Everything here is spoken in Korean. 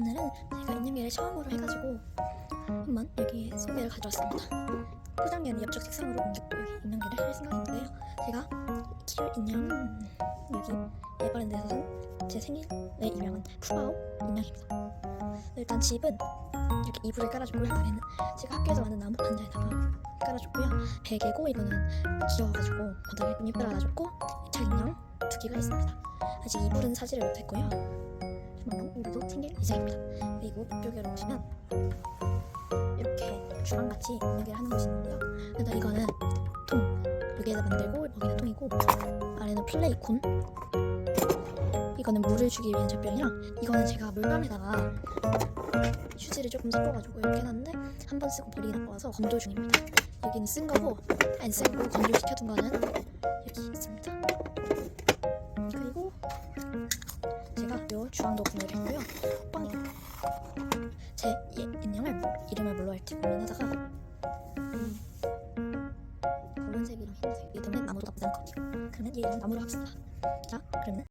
오늘은 제가 인형계를 처음으로 해가지고 한번 여기에 소개를 가져왔습니다. 포장기는 옆쪽 책상으로 옮겼고 여기 인형계를 할 생각인데요. 제가 키울 인형은 여기 에버랜드에서 산제 생일에 유명한 푸바오 인형입니다. 일단 집은 이렇게 이불을 깔아줬고요. 아래는 제가 학교에서 만든 나무 판자에다가 깔아줬고요. 베개고 이거는 귀여워가지고 바닥에 근육 깔아줬고 차 인형 두 개가 있습니다. 아직 이불은 사지를 못했고요. 조만간 이불도 챙길 예정입니다. 그리고 이쪽으로 오시면 이렇게 주방같이 인형계를 하는 곳이 있는데요. 일단 이거는 통 여기에다 만들고 여기는 통이고 아래는 플레이콘 이거는 물을 주기 위한 젖병이랑 이거는 제가 물감에다가 휴지를 조금 섞어가지고 이렇게 해놨는데 한 번 쓰고 버리기 나빠서 건조 중입니다. 여기는 쓴 거고 안 쓰고 건조시켜둔 거는 주황도 구매를 했고요. 빵. 제 이- 인형을 뭐- 이름을 뭘로 할지 고민하다가 음, 검은색 이름 흰색 이 때문에 나무로 나쁘지 같아요. 그러면 얘 이름 나무로 하겠습니다. 자, 그러면